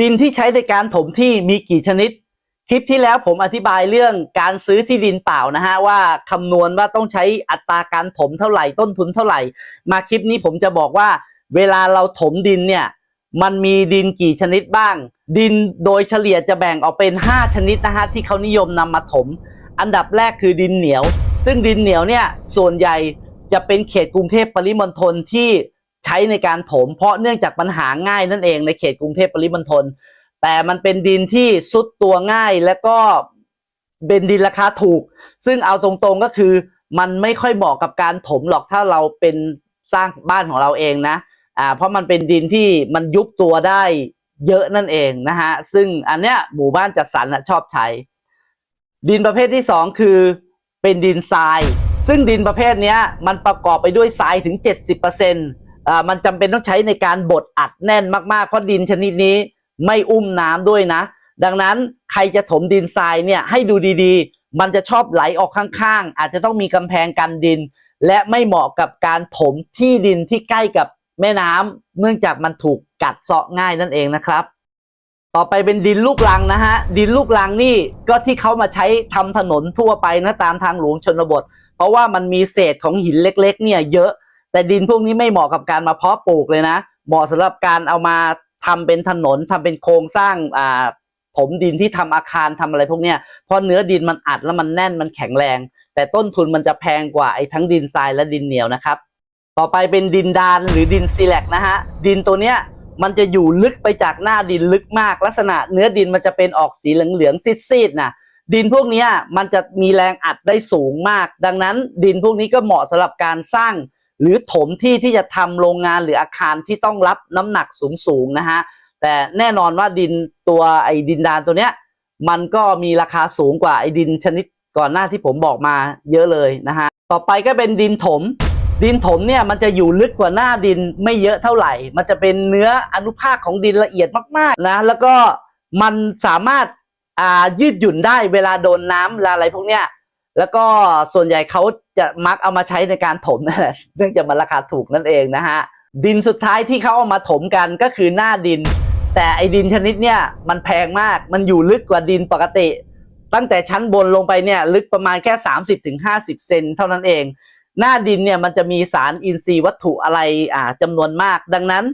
ดินที่ใช้ในการถมที่มีกี่ชนิด คลิปที่แล้วผมอธิบายเรื่องการซื้อที่ดินเปล่านะฮะว่าคำนวณว่าต้องใช้อัตราการถมเท่าไหร่ต้นทุนเท่าไหร่ มาคลิปนี้ผมจะบอกว่า เวลาเราถมดินเนี่ยมันมีดินกี่ชนิดบ้าง ดินโดยเฉลี่ยจะแบ่งออกเป็น 5 ชนิดนะฮะที่เขานิยมนำมาถม อันดับแรกคือดินเหนียว ซึ่งดินเหนียวเนี่ยส่วนใหญ่จะเป็นเขตกรุงเทพปริมณฑลที่ ใช้ในการถม เพราะเนื่องจากปัญหาง่ายนั่นเองในเขตกรุงเทพปริมณฑลแต่มันเป็นดินที่ซุดตัวง่ายและก็เป็นดินราคาถูก ซึ่งเอาตรงๆก็คือมันไม่ค่อยเหมาะกับการถมหรอกถ้าเราเป็นสร้างบ้านของเราเองนะอ่าเพราะมันเป็นดินที่มันยุบตัวได้เยอะนั่นเองนะฮะซึ่งอันเนี้ยหมู่บ้านจัดสรรน่ะชอบใช้ ดินประเภทที่สองคือเป็นดินทราย ซึ่งดินประเภทเนี้ยมันประกอบไปด้วยทรายถึง 70% อ่ามันจำเป็นต้องใช้ในการบดอัดแน่นมากๆ เพราะดินชนิดนี้ไม่อุ้มน้ำด้วยนะ ดังนั้นใครจะถมดินทรายเนี่ยให้ดูดีๆ มันจะชอบไหลออกข้างๆ อาจจะต้องมีกำแพงกันดิน และไม่เหมาะกับการถมที่ดินที่ใกล้กับแม่น้ำเนื่องจากมันถูกกัดเซาะง่ายนั่นเองนะครับ ต่อไปเป็นดินลูกรังนะฮะ ดินลูกรังนี่ก็ที่เขามาใช้ทำถนนทั่วไปนะตามทางหลวงชนบท เพราะว่ามันมีเศษของหินเล็ก ๆ เนี่ยเยอะ แต่ดินพวกนี้ไม่เหมาะกับการมาเพาะปลูกเลยนะ เหมาะสำหรับการเอามาทำเป็นถนนทำเป็นโครงสร้างอ่าถมดินที่ทำอาคารทำอะไรพวกเนี้ยเพราะเนื้อดินมันอัดแล้วมันแน่นมันแข็งแรง แต่ต้นทุนมันจะแพงกว่าไอ้ทั้งดินทรายและดินเหนียวนะครับ ต่อไปเป็นดินดานหรือดินซีแลกนะฮะดินตัวเนี้ยมันจะอยู่ลึกไปจากหน้าดินลึกมากลักษณะเนื้อดินมันจะเป็นออกสีเหลืองๆซีดๆนะดินพวกนี้มันจะมีแรงอัดได้สูงมาก ดังนั้นดินพวกนี้ก็เหมาะสำหรับการสร้าง หรือถมที่ที่จะทำโรงงานหรืออาคารที่ต้องรับน้ำหนักสูงๆนะฮะแต่แน่นอนว่าดินตัวไอ้ดินดานตัวเนี้ยมันก็มีราคาสูงกว่าไอ้ดินชนิดก่อนหน้าที่ผมบอกมาเยอะเลยนะฮะต่อไปก็เป็นดินถม ดินถมเนี่ยมันจะอยู่ลึกกว่าหน้าดินไม่เยอะเท่าไหร่ มันจะเป็นเนื้ออนุภาคของดินละเอียดมากๆนะแล้วก็มันสามารถอ่ายืดหยุ่นได้เวลาโดนน้ำเวลาอะไรพวกเนี้ย แล้วก็ส่วนใหญ่เขาจะมักเอามาใช้ในการถมนั่นแหละเนื่องจากมันราคาถูกนั่นเองนะฮะดินสุดท้ายที่เขาเอามาถมกันก็คือหน้าดิน แต่ไอ้ดินชนิดเนี่ยมันแพงมากมันอยู่ลึกกว่าดินปกติ ตั้งแต่ชั้นบนลงไปเนี่ยลึกประมาณแค่ 30-50 เซนเท่านั้นเอง หน้าดินเนี่ยมันจะมีสารอินทรีย์วัตถุอะไรอ่าจำนวนมาก ดังนั้น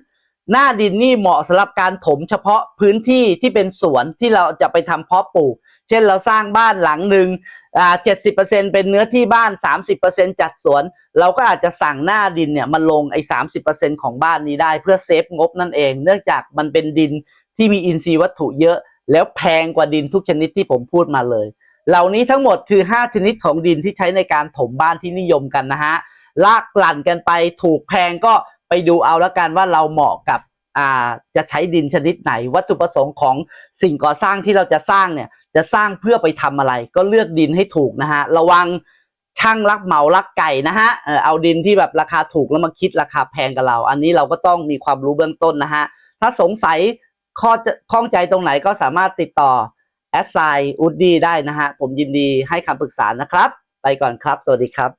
หน้าดินนี่เหมาะสำหรับการถมเฉพาะพื้นที่ที่เป็นสวนที่เราจะไปทำเพาะปลูก ช่นเราสร้างบ้านหลังหนึ่งอ่า70%เป็นเนื้อที่บ้าน30%จัดสวน เราก็อาจจะสั่งหน้าดินเนี่ยมันลงไอ้30%ของบ้านนี้ได้เพื่อเซฟงบนั่นเอง เนื่องจากมันเป็นดินที่มีอินทรีย์วัตถุเยอะ แล้วแพงกว่าดินทุกชนิดที่ผมพูดมาเลย เหล่านี้ทั้งหมดคือ 5 ชนิดของดินที่ใช้ในการถมบ้านที่นิยมกันนะฮะ ลากกลั่นกันไปถูกแพงก็ไปดูเอาแล้วกันว่าเราเหมาะกับอ่าจะใช้ดินชนิดไหน วัตถุประสงค์ของสิ่งก่อสร้างที่เราจะสร้างเนี่ย จะสร้างเพื่อไปทำอะไร ก็เลือกดินให้ถูกนะฮะระวังช่างรักเหมารักไก่นะฮะเออเอาดินที่แบบราคาถูกแล้วมาคิดราคาแพงกับเรา อันนี้เราก็ต้องมีความรู้เบื้องต้นนะฮะถ้าสงสัยข้อจะข้องใจตรงไหนก็สามารถติดต่อแอดไซน์อุดดี้ได้นะฮะผมยินดีให้คำปรึกษานะครับ ไปก่อนครับ สวัสดีครับ